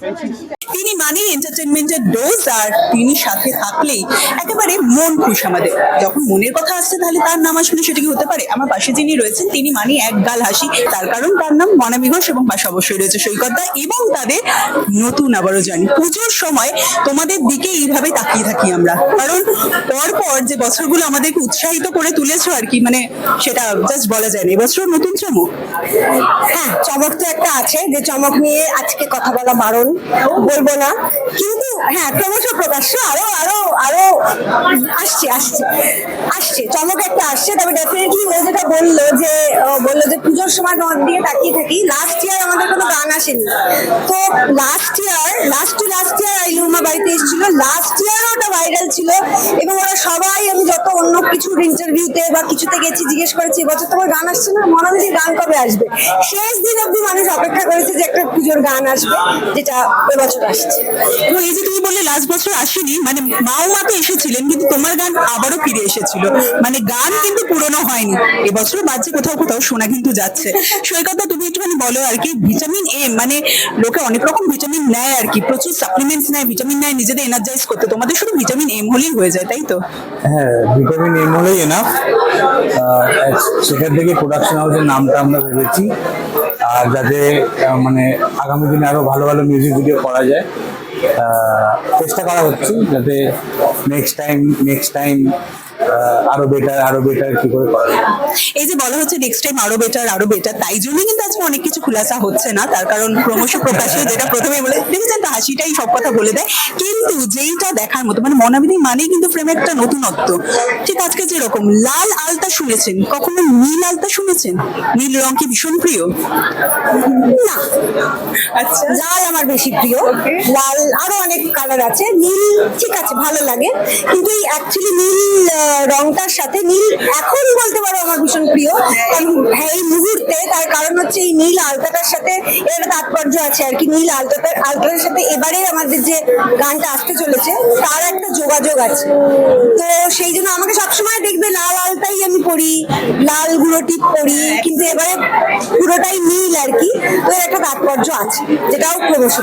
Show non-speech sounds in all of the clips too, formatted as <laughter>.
Thank you. তিনি মানে এন্টারটেনমেন্টের ডোজ আর তিনি সাথে থাকলেই একেবারে মন খুশ আমাদের। যখন মনের কথা আসছে তাহলে তার নাম আসলে সেটা কি হতে পারে? আমার পাশে যিনি রয়েছেন, তিনি মানে এক গাল হাসি। তার কারণ তার নাম মনামি ঘোষ এবং পাশে অবশ্যই রয়েছে সৈকতদা এবং তাদের নতুন আবারও জানি। পুজোর সময় তোমাদের দিকে এইভাবে তাকিয়ে থাকি আমরা। কারণ পর পর যে বছরগুলো আমাদেরকে উৎসাহিত করে তুলেছো আর কি মানে সেটা জাস্ট বলা যায় না। এবছর নতুন চমক? হ্যাঁ চমক তো একটা আছে। যে চমক নিয়ে আজকে কথা বলা বারণ। বলব না। কিন্তু হ্যাঁ ক্রমশ প্রকাশ্য আরও আরও আরও আসছে আসছে আসছে, চমক একটা আসছে। তবে ডেফিনেটলি ও যেটা বলল যে বলল যে পুজোর সময় তোমার দিকে তাকিয়ে থাকি। লাস্ট ইয়ার আমাদের কোনো গান আসেনি। তো last year last to last year আইলুমা বাড়িতে এসেছিল। লাস্ট ইয়ারও ওটা ভাইরাল ছিল এবং ওরা সবাই আমি যত অন্য কিছুর ইন্টারভিউতে বা কিছুতে গেছি, জিজ্ঞেস করেছি এবছর তোমার গান আসছে না? মনে হয় যে গান কবে আসবে? শেষ দিন অব্দি মানুষ অপেক্ষা করেছে যে একটা পুজোর গান আসবে, যেটা এবছর আসছে। এবং এই যে তুমি বললে লাস্ট বছর আসেনি মানে মাও মা তো এসেছিলেন কিন্তু তোমার গান আবারও ফিরে এসেছিল। মানে গান কিন্তু পুরনো হয়নি। এবছর বাজে কোথাও কোথাও শোনা কিন্তু যাচ্ছে। <laughs> সৈকতদা তুমি একটুখানি বলো আর কি ভিটামিন এ মানে লোকে অনেক রকম ভিটামিন নেয় আর কি প্রচুর সাপ্লিমেন্টস নেয় ভিটামিন নেয় নিজেদের এনার্জাইজ করতে। তোমাদের শুধু ভিটামিন এম হলেই হয়ে যায় তাই তো? হ্যাঁ ভিটামিন এম হলেই এনাফ সেখান থেকে প্রোডাকশন হাউসের নামটা আমরা ভেবেছি। আর যাতে মানে আগামী দিনে আরও ভালো ভালো মিউজিক ভিডিও করা যায় চেষ্টা করা হচ্ছে, যাতে নেক্সট টাইম নেক্সট টাইম আরও বেটার আরও বেটার কি করে করা যায়? এই যে বলা হচ্ছে নেক্সট টাইম আরও বেটার আরও বেটার তাই জন্যই কিন্তু আজকে অনেক কিছু খুলাসা হচ্ছে না। তার কারণ ক্রমশ প্রকাশে যেটা প্রথমে বলে দেখেছেন তো হাসিটাই সব কথা বলে দেয়। কিন্তু যেইটা দেখার মতো মানে মনাবিনী মানেই কিন্তু ফ্রেমে একটা নতুনত্ব। ঠিক আজকে যেরকম লাল আলতা শুনেছেন? কখনো নীল আলতা শুনেছেন? নীল রং কি ভীষণ প্রিয়? না। আচ্ছা। লাল আমার বেশি প্রিয়। লাল আরও অনেক কালার আছে। নীল ঠিক আছে ভালো লাগে। কিন্তু এই অ্যাকচুয়ালি নীল আহ, রংটার সাথে নীল এখন বলতে পারো আমার ভীষণ প্রিয়। কারণ এই মুহূর্তে তার কারণ হচ্ছে এই নীল আলতাটার সাথে এর তাৎপর্য আছে আর কি। নীল আলতাটার আলতাটার সাথে এবারে আমাদের যে গানটা আসতে চলেছে, তার যোগাযোগ আছে। তো সেই জন্য আমাকে সবসময় দেখবে লাল আলতাই আমি পড়ি লাল গুঁড়ো টিপ পড়ি কিন্তু এবারে পুরোটাই নীল আর কি। তো একটা তাৎপর্য আছে, যেটাও ক্রমশ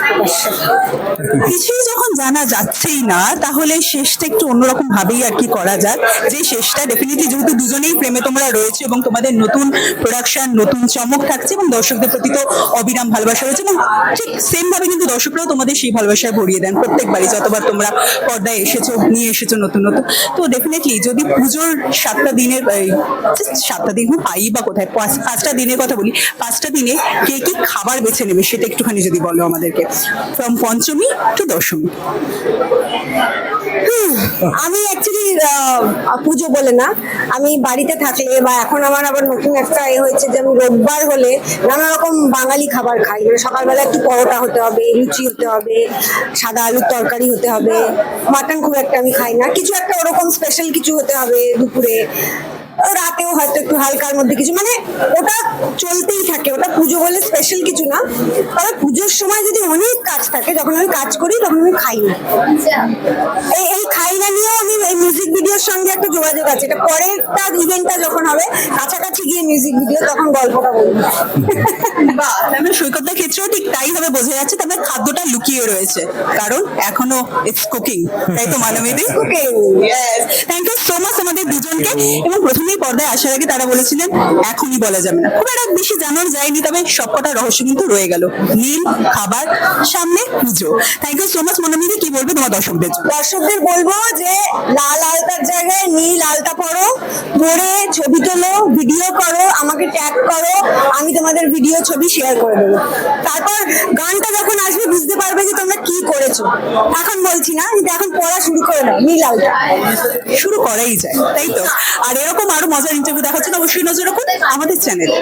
কিছুই যখন জানা যাচ্ছেই না, তাহলে শেষটা একটু অন্যরকম ভাবেই আর কি করা যাক। যে শেষটা ডেফিনেটলি যেহেতু দুজনেই প্রেমে তোমরা রয়েছে এবং তোমাদের নতুন প্রোডাকশন নতুন চমক থাকছে এবং দর্শকদের প্রতি তো অবিরাম ভালোবাসা রয়েছে এবং ঠিক সেম ভাবে কিন্তু দর্শকরাও তোমাদের সেই ভালোবাসায় ভরিয়ে দেন প্রত্যেকবারই, যতবার তোমরা পর্দায় এসেছ নিয়ে এসেছ নতুন নতুন। তো ডেফিনেটলি যদি পুজোর সাতটা দিনের সাতটা দিন পাই বা কোথায়, পাঁচ- পাঁচটা দিনের কথা বলি, পাঁচটা দিনে কে কি খাবার বেছে নেবে সেটা একটুখানি যদি বলো আমাদেরকে। From Panchami to Dashami. আমি অ্যাকচুয়ালি পুজো বলে না। আমি বাড়িতে থাকলে বা এখন আমার আবার নতুন একটা এ হয়েছে যে আমি রোববার হলে নানা রকম বাঙালি খাবার খাই। মানে সকালবেলা একটু পরোটা হতে হবে, লুচি হতে হবে, সাদা আলুর তরকারি হতে হবে, মাটন খুব একটা আমি খাই না। কিছু একটা ওরকম স্পেশাল কিছু হতে হবে দুপুরে। রাতেও হয়তো একটু হালকার মধ্যে কিছু। মানে ওটা চলতেই থাকে, ওটা পুজো বলে স্পেশাল কিছু না। তবে পুজোর সময় যদি অনেক কাজ থাকে যখন আমি কাজ করি তখন আমি খাই না এই এই খাই না নিয়েও আমি এই মিউজিক যোগাযোগ আছে। এটা পরেরটা ইভেন্টটা যখন হবে কাছাকাছি গিয়ে মিউজিক ভিডিও তখন গল্পটা বলব। বা সৈকতদার ক্ষেত্রেও ঠিক তাই ভাবে বোঝা যাচ্ছে তবে খাদ্যটা লুকিয়ে রয়েছে। কারণ এখনও ইটস কুকিং তাই তো মানবীদি. থ্যাংক ইউ সো মাচ আমাদের দুজনকে। এবং প্রথমেই পর্দায় আসার আগে তারা বলেছিলেন এখনই বলা যাবে না। খুব একটা বেশি জানার যায়নি তবে সবকটা রহস্য কিন্তু রয়ে গেল। নীল খাবার সামনে puja. Thank you so much মনোমিদি কি বলবে তোমার দর্শকদের দর্শকদের বলব যে লাল আলতার জায়গায় নীল লালটা পরো পরে ছবি তোলো ভিডিও করো, আমাকে ট্যাগ করো, আমি তোমাদের ভিডিও ছবি শেয়ার করে দেবো। তারপর গানটা যখন আসবে বুঝতে পারবে যে তোমরা কি করেছ। এখন বলছি না, কিন্তু এখন পড়া শুরু করে না নীল লালটা। শুরু করাই যায়, তাই তো? আর এরকম আরও মজার ইন্টারভিউ দেখাচ্ছে অবশ্যই নজর রাখুন আমাদের চ্যানেলে